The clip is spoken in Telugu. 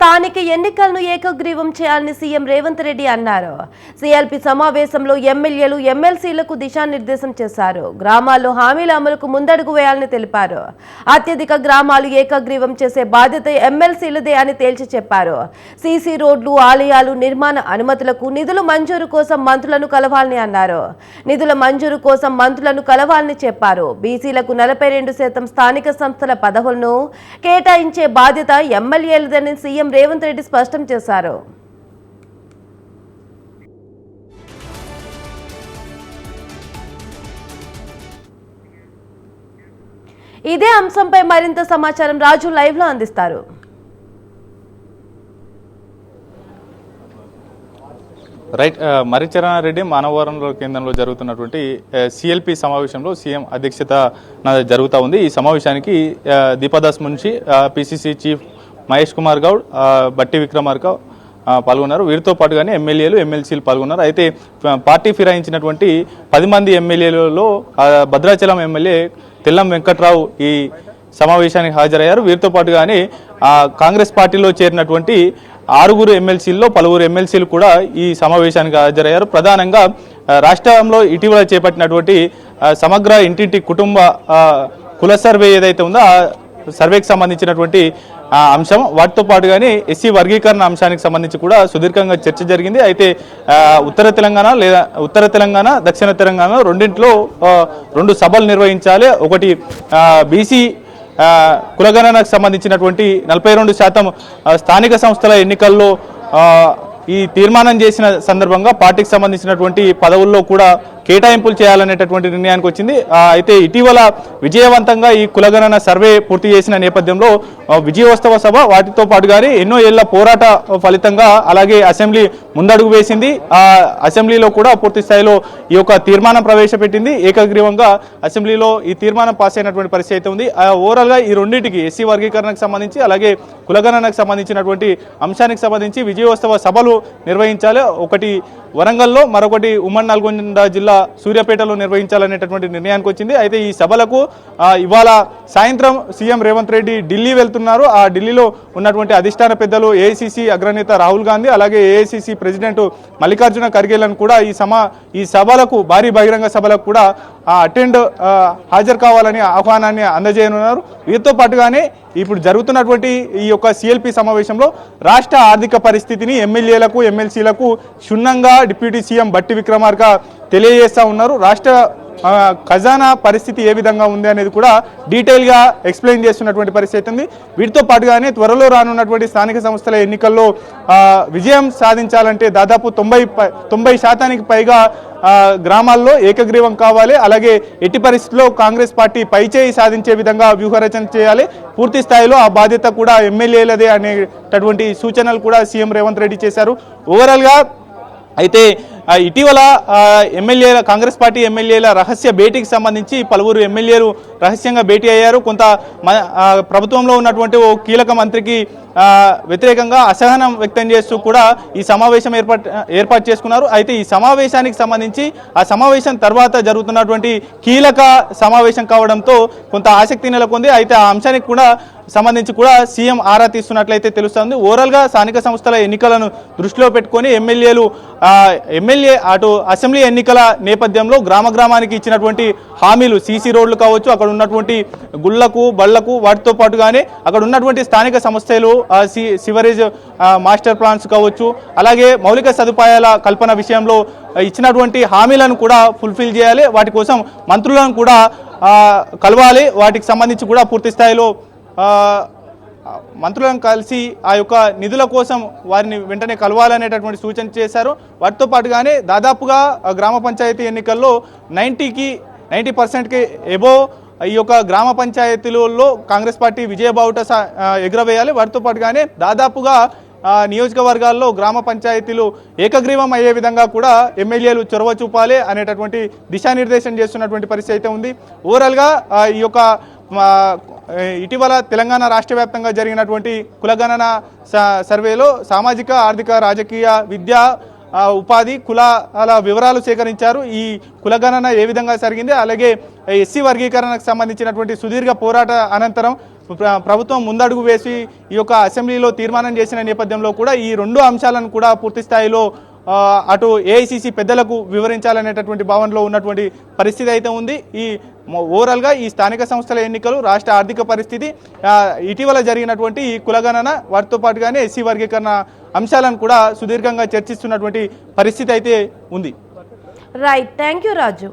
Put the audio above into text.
స్థానిక ఎన్నికలను ఏకగ్రీవం చేయాలని సీఎం రేవంత్ రెడ్డి అన్నారు. సీఎల్పీ సమావేశంలో ఎమ్మెల్యేలు ఎమ్మెల్సీలకు దిశానిర్దేశం చేశారు. గ్రామాల్లో హామీల అమలుకు ముందడుగు వేయాలని తెలిపారు. అత్యధిక గ్రామాలు ఏకగ్రీవం చేసే బాధ్యత ఎమ్మెల్సీలదే అని తేల్చి చెప్పారు. సీసీ రోడ్లు ఆలయాలు నిర్మాణ అనుమతులకు నిధులు మంజూరు కోసం మంత్రులను కలవాలని అన్నారు. నిధుల మంజూరు కోసం మంత్రులను కలవాలని చెప్పారు. బీసీలకు నలభై రెండు శాతం స్థానిక సంస్థల పదవులను కేటాయించే బాధ్యత ఎమ్మెల్యేలదని సీఎం రేవంత్ రెడ్డి స్పష్టం చేశారు. ఇదే అంశంపై మరింత సమాచారం రాజు లైవ్లో అందిస్తారు. రైట్ మరిచరణారెడ్డి మానవవరంలో కేంద్రంలో జరుగుతున్నటువంటి సిఎల్పి సమావేశంలో సీఎం అధ్యక్షత జరుగుతూ ఉంది. ఈ సమావేశానికి దీపదాస్ మున్షి పిసిసి చీఫ్ మహేష్ కుమార్ గౌడ్ బట్టి విక్రమార్క పాల్గొన్నారు. వీరితో పాటుగానే ఎమ్మెల్యేలు ఎమ్మెల్సీలు పాల్గొన్నారు. అయితే పార్టీ ఫిరాయించినటువంటి పది మంది ఎమ్మెల్యేలలో భద్రాచలం ఎమ్మెల్యే తెల్లం వెంకట్రావు ఈ సమావేశానికి హాజరయ్యారు. వీరితో పాటుగానే కాంగ్రెస్ పార్టీలో చేరినటువంటి ఆరుగురు ఎమ్మెల్సీల్లో పలువురు ఎమ్మెల్సీలు కూడా ఈ సమావేశానికి హాజరయ్యారు. ప్రధానంగా రాష్ట్రంలో ఇటీవల చేపట్టినటువంటి సమగ్ర ఇంటింటి కుటుంబ కుల సర్వే ఏదైతే ఉందో ఆ సర్వేకి సంబంధించినటువంటి అంశం. వాటితో పాటుగానే ఎస్సీ వర్గీకరణ అంశానికి సంబంధించి కూడా సుదీర్ఘంగా చర్చ జరిగింది. అయితే ఉత్తర తెలంగాణ లేదా ఉత్తర తెలంగాణ దక్షిణ తెలంగాణ రెండింటిలో రెండు సభలు నిర్వహించాలి. ఒకటి బీసీ కులగణనకు సంబంధించినటువంటి నలభై రెండు శాతం స్థానిక సంస్థల ఎన్నికల్లో ఈ తీర్మానం చేసిన సందర్భంగా పార్టీకి సంబంధించినటువంటి పదవుల్లో కూడా కేటాయింపులు చేయాలనేటటువంటి నిర్ణయానికి వచ్చింది. అయితే ఇటీవల విజయవంతంగా ఈ కులగణన సర్వే పూర్తి చేసిన నేపథ్యంలో విజయోత్సవ సభ వాటితో పాటుగానే ఎన్నో ఏళ్ళ పోరాట ఫలితంగా అలాగే అసెంబ్లీ ముందడుగు వేసింది. ఆ అసెంబ్లీలో కూడా పూర్తి స్థాయిలో ఈ యొక్క తీర్మానం ప్రవేశపెట్టింది. ఏకగ్రీవంగా అసెంబ్లీలో ఈ తీర్మానం పాస్ అయినటువంటి పరిస్థితి అయితే ఉంది. ఆ, ఓవరాల్గా ఈ రెండింటికి ఎస్సీ వర్గీకరణకు సంబంధించి అలాగే కులగణనకు సంబంధించినటువంటి అంశానికి సంబంధించి విజయోత్సవ సభలు నిర్వహించాలి. ఒకటి వరంగల్లో మరొకటి ఉమ్మడి నల్గొండ జిల్లా సూర్యాపేటలో నిర్వహించాలనేటటువంటి నిర్ణయానికి వచ్చింది. అయితే ఈ సభలకు ఇవాళ సాయంత్రం సీఎం రేవంత్ రెడ్డి ఢిల్లీ వెళ్తున్నారు. ఆ ఢిల్లీలో ఉన్నటువంటి అధిష్టాన పెద్దలు ఏఐసిసి అగ్రనేత రాహుల్ గాంధీ అలాగే ఏఐసిసి ప్రెసిడెంట్ మల్లికార్జున ఖర్గేలను కూడా ఈ సమా ఈ సభలకు భారీ బహిరంగ సభలకు కూడా అటెండ్ హాజరు కావాలని ఆహ్వానాన్ని అందజేయనున్నారు. వీరితో పాటుగానే ఇప్పుడు జరుగుతున్నటువంటి ఈ యొక్క సిఎల్పి సమావేశంలో రాష్ట్ర ఆర్థిక పరిస్థితిని ఎమ్మెల్యేలకు ఎమ్మెల్సీలకు క్షుణ్ణంగా డిప్యూటీ సీఎం బట్టి విక్రమార్క తెలియజేస్తా ఉన్నారు. రాష్ట్ర ఖజానా పరిస్థితి ఏ విధంగా ఉంది అనేది కూడా డీటెయిల్గా ఎక్స్ప్లెయిన్ చేస్తున్నటువంటి పరిస్థితి ఉంది. వీటితో పాటుగానే త్వరలో రానున్నటువంటి స్థానిక సంస్థల ఎన్నికల్లో విజయం సాధించాలంటే దాదాపు తొంభై తొంభై శాతానికి పైగా గ్రామాల్లో ఏకగ్రీవం కావాలి. అలాగే ఎట్టి పరిస్థితుల్లో కాంగ్రెస్ పార్టీ పైచేయి సాధించే విధంగా వ్యూహరచన చేయాలి. పూర్తి స్థాయిలో ఆ బాధ్యత కూడా ఎమ్మెల్యేలదే అనేటటువంటి సూచనలు కూడా సీఎం రేవంత్ రెడ్డి చేశారు. ఓవరాల్గా అయితే ఇటీవల ఎమ్మెల్యేల కాంగ్రెస్ పార్టీ ఎమ్మెల్యేల రహస్య భేటీకి సంబంధించి పలువురు ఎమ్మెల్యేలు రహస్యంగా భేటీ అయ్యారు. కొంత మ- ప్రభుత్వంలో ఉన్నటువంటి ఓ కీలక మంత్రికి వ్యతిరేకంగా అసహనం వ్యక్తం చేస్తూ కూడా ఈ సమావేశం ఏర్పాటు ఏర్పాటు చేసుకున్నారు. అయితే ఈ సమావేశానికి సంబంధించి ఆ సమావేశం తర్వాత జరుగుతున్నటువంటి కీలక సమావేశం కావడంతో కొంత ఆసక్తి నెలకొంది. అయితే ఆ అంశానికి కూడా సంబంధించి కూడా సీఎం ఆరా తీస్తున్నట్లయితే తెలుస్తుంది. ఓవరాల్గా స్థానిక సంస్థల ఎన్నికలను దృష్టిలో పెట్టుకొని ఎమ్మెల్యేలు ఎమ్మెల్యే అటు అసెంబ్లీ ఎన్నికల నేపథ్యంలో గ్రామ గ్రామానికి ఇచ్చినటువంటి హామీలు సీసీ రోడ్లు కావచ్చు అక్కడ ఉన్నటువంటి గుళ్ళకు బళ్ళకు వాటితో పాటుగానే అక్కడ ఉన్నటువంటి స్థానిక సంస్థలు సి సివరేజ్ మాస్టర్ ప్లాన్స్ కావచ్చు అలాగే మౌలిక సదుపాయాల కల్పన విషయంలో ఇచ్చినటువంటి హామీలను కూడా ఫుల్ఫిల్ చేయాలి. వాటి కోసం మంత్రులను కూడా కలవాలి. వాటికి సంబంధించి కూడా పూర్తి స్థాయిలో మంత్రులను కలిసి ఆ యొక్క నిధుల కోసం వారిని వెంటనే కలవాలనేటటువంటి సూచన చేశారు. వాటితో పాటుగానే దాదాపుగా గ్రామ పంచాయతీ ఎన్నికల్లో నైంటీకి నైంటీ పర్సెంట్కి ఎబో ఈ యొక్క గ్రామ పంచాయతీలలో కాంగ్రెస్ పార్టీ విజయబావుట సా- ఎగురవేయాలి. వాటితో పాటుగానే దాదాపుగా నియోజకవర్గాల్లో గ్రామ పంచాయతీలు ఏకగ్రీవం అయ్యే విధంగా కూడా ఎమ్మెల్యేలు చొరవ చూపాలి అనేటటువంటి దిశానిర్దేశం చేస్తున్నటువంటి పరిస్థితి అయితే ఉంది. ఓవరాల్గా ఈ యొక్క ఇటీవల తెలంగాణ రాష్ట్ర వ్యాప్తంగా జరిగినటువంటి కులగణన స- సర్వేలో సామాజిక ఆర్థిక రాజకీయ విద్య ఉపాధి కులాల వివరాలు సేకరించారు. ఈ కులగణన ఏ విధంగా జరిగింది? అలాగే ఎస్సీ వర్గీకరణకు సంబంధించినటువంటి సుదీర్ఘ పోరాట అనంతరం ప్రభుత్వం ముందడుగు వేసి ఈ యొక్క అసెంబ్లీలో తీర్మానం చేసిన నేపథ్యంలో కూడా ఈ రెండు అంశాలను కూడా పూర్తి స్థాయిలో అటు ఏఐసిసి పెద్దలకు వివరించాలనేటటువంటి భావనలో ఉన్నటువంటి పరిస్థితి అయితే ఉంది. ఈ ఓవరాల్గా ఈ స్థానిక సంస్థల ఎన్నికలు రాష్ట్ర ఆర్థిక పరిస్థితి ఇటీవల జరిగినటువంటి ఈ కులగణన వాటితో పాటుగానే ఎస్సీ వర్గీకరణ అంశాలను కూడా సుదీర్ఘంగా చర్చిస్తున్నటువంటి పరిస్థితి అయితే ఉంది. Right thank you Raju